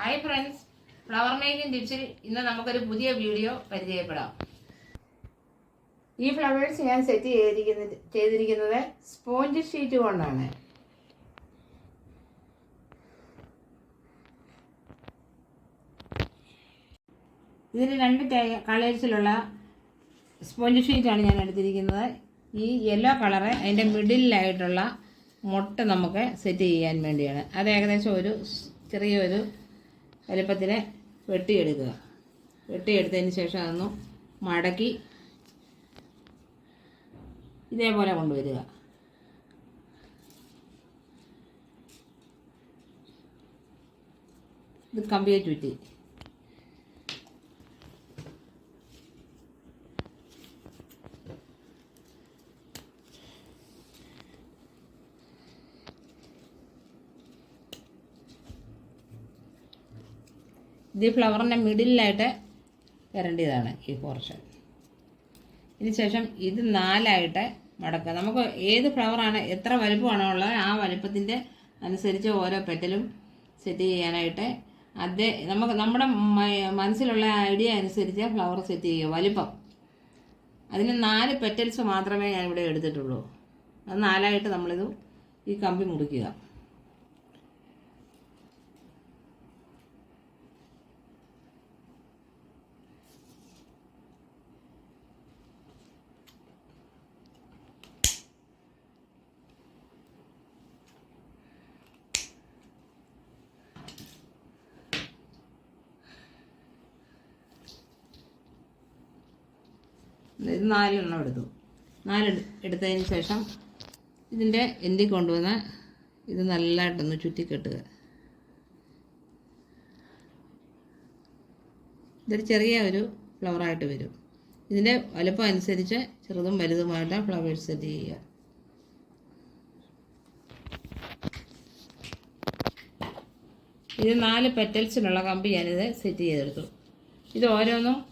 Hi friends flower making ടിപ്സിൽ ഇന്ന് നമുക്കൊരു പുതിയ വീഡിയോ പരിചയപ്പെടാം. ഈ ഫ്ലവേഴ്സ് ഞാൻ സെറ്റ് ചെയ്തിരിക്കുന്നത് ചെയ്തിരിക്കുന്നത് സ്പോഞ്ച് ഷീറ്റ് കൊണ്ടാണ്. ഇതിൽ രണ്ട് കളേഴ്സിലുള്ള സ്പോഞ്ച് ഷീറ്റാണ് ഞാൻ എടുത്തിരിക്കുന്നത്. ഈ യെല്ലോ കളറ് അതിന്റെ മിഡിലായിട്ടുള്ള മുട്ട നമുക്ക് സെറ്റ് ചെയ്യാൻ വേണ്ടിയാണ്. അത് ഏകദേശം ഒരു ചെറിയൊരു വലുപ്പത്തിൽ വെട്ടിയെടുക്കുക. വെട്ടിയെടുത്തതിന് ശേഷം അതൊന്ന് മടക്കി ഇതേപോലെ കൊണ്ടുവരിക. ഇത് കമ്പിയെ ചുറ്റി. ഇത് ഫ്ലവറിന്റെ മിഡിലായിട്ട് വരേണ്ടതാണ് ഈ പോർഷൻ ഇതിന് ശേഷം ഇത് നാലായിട്ട് മടക്കുക. നമുക്ക് ഏത് ഫ്ലവറാണ് എത്ര വലുപ്പമാണോ ഉള്ളത് ആ വലുപ്പത്തിന്റെ അനുസരിച്ച് ഓരോ പെറ്റലും സെറ്റ് ചെയ്യാനായിട്ട് അതേ നമുക്ക് നമ്മുടെ മനസ്സിലുള്ള ഐഡിയ അനുസരിച്ച് ഫ്ലവർ സെറ്റ് ചെയ്യുക. വലുപ്പം. അതിന് നാല് പെറ്റൽസ് മാത്രമേ ഞാനിവിടെ എടുത്തിട്ടുള്ളൂ. അത് നാലായിട്ട് നമ്മളിത് ഈ കമ്പി മുറിക്കുക. ഇത് നാലെണ്ണം എടുത്തു. നാല് എടുത്തതിന് ശേഷം ഇതിന്റെ എന്തി കൊണ്ടുവന്ന് ഇത് നല്ലതായിട്ടൊന്ന് ചുറ്റിക്കെട്ടുക. ഇതൊരു ചെറിയ ഒരു ഫ്ലവറായിട്ട് വരും. ഇതിന്റെ വലുപ്പം അനുസരിച്ച് ചെറുതും വലുതുമായിട്ട് ഫ്ലവേഴ്സ് സെറ്റ് ചെയ്യുക. ഇത് നാല് പെറ്റൽസിനുള്ള കമ്പി ഞാനിത് സെറ്റ് ചെയ്തെടുത്തു. ഇത് ഓരോന്നും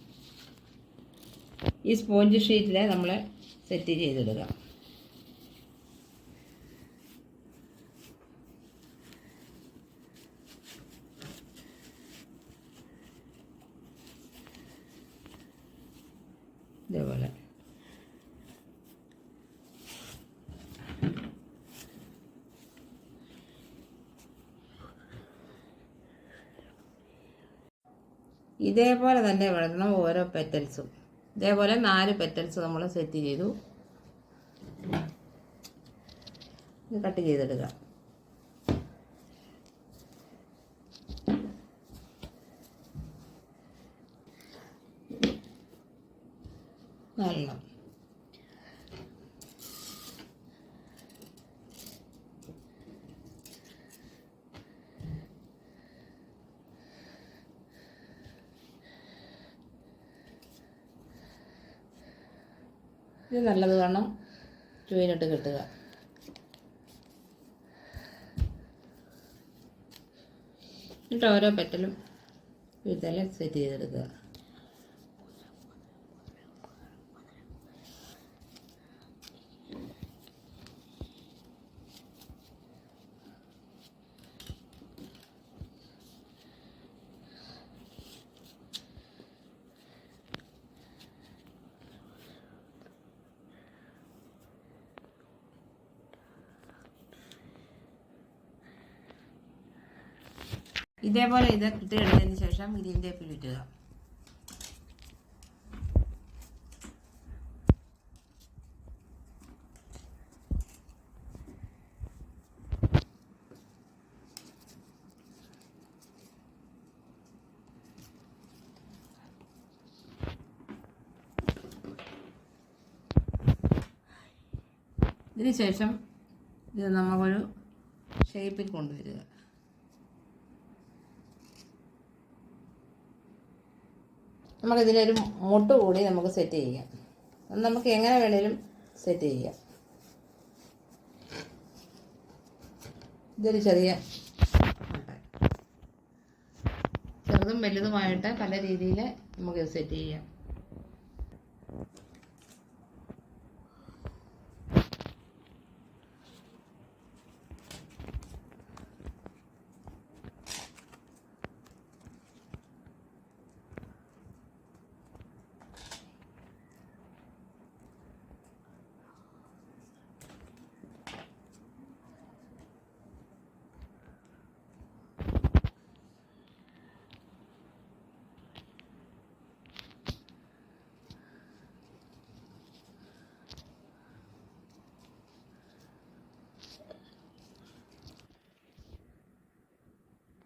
ഈ സ്പോഞ്ച് ഷീറ്റിൽ നമ്മൾ സെറ്റ് ചെയ്തിടുക. ഇതേപോലെ. ഇതേപോലെ തന്നെ വളരണം ഓരോ പെറ്റൽസും ഇതേപോലെ നാല് പെറ്റൽസ് നമ്മൾ സെറ്റ് ചെയ്തു. കട്ട് ചെയ്തെടുക്കുക നാലെണ്ണം ഇത് നല്ലത് വേണം ചുവനിട്ട് കെട്ടുക. എന്നിട്ട് ഓരോ പെറ്റലും ഇതെല്ലാം സെറ്റ് ചെയ്തെടുക്കുക. ഇതേപോലെ ഇത് കിട്ടിയെടുത്തതിന് ശേഷം ഇതിന്റെ ചുറ്റുക ഇതിന് ശേഷം ഇത് നമുക്കൊരു ഷേപ്പിൽ കൊണ്ടുവരിക. നമുക്കിതിനൊരു മുട്ട് കൂടി നമുക്ക് സെറ്റ് ചെയ്യാം. നമുക്ക് എങ്ങനെ വേണേലും സെറ്റ് ചെയ്യാം. ഇതൊരു ചെറിയ ചെറുതും വലുതുമായിട്ട് പല രീതിയിൽ നമുക്ക് സെറ്റ് ചെയ്യാം.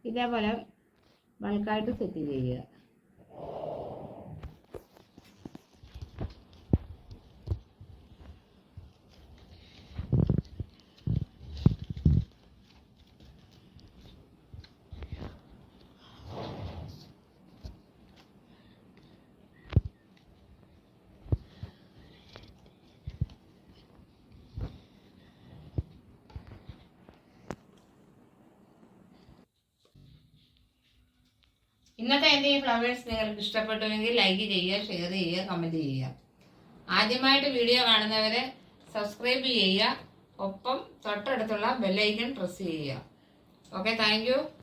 ഇതേപോലെ ബൾക്കായിട്ട് സെറ്റ് ചെയ്യുക. ഇന്നത്തെ എന്റെ ഈ ഫ്ലവേഴ്സ് നിങ്ങൾക്ക് ഇഷ്ടപ്പെട്ടുവെങ്കിൽ ലൈക്ക് ചെയ്യുക ഷെയർ ചെയ്യുക കമന്റ് ചെയ്യുക. ആദ്യമായിട്ട് വീഡിയോ കാണുന്നവരെ സബ്സ്ക്രൈബ് ചെയ്യുക. ഒപ്പം തൊട്ടടുത്തുള്ള ബെല്ലൈക്കൺ പ്രസ് ചെയ്യുക. Okay thank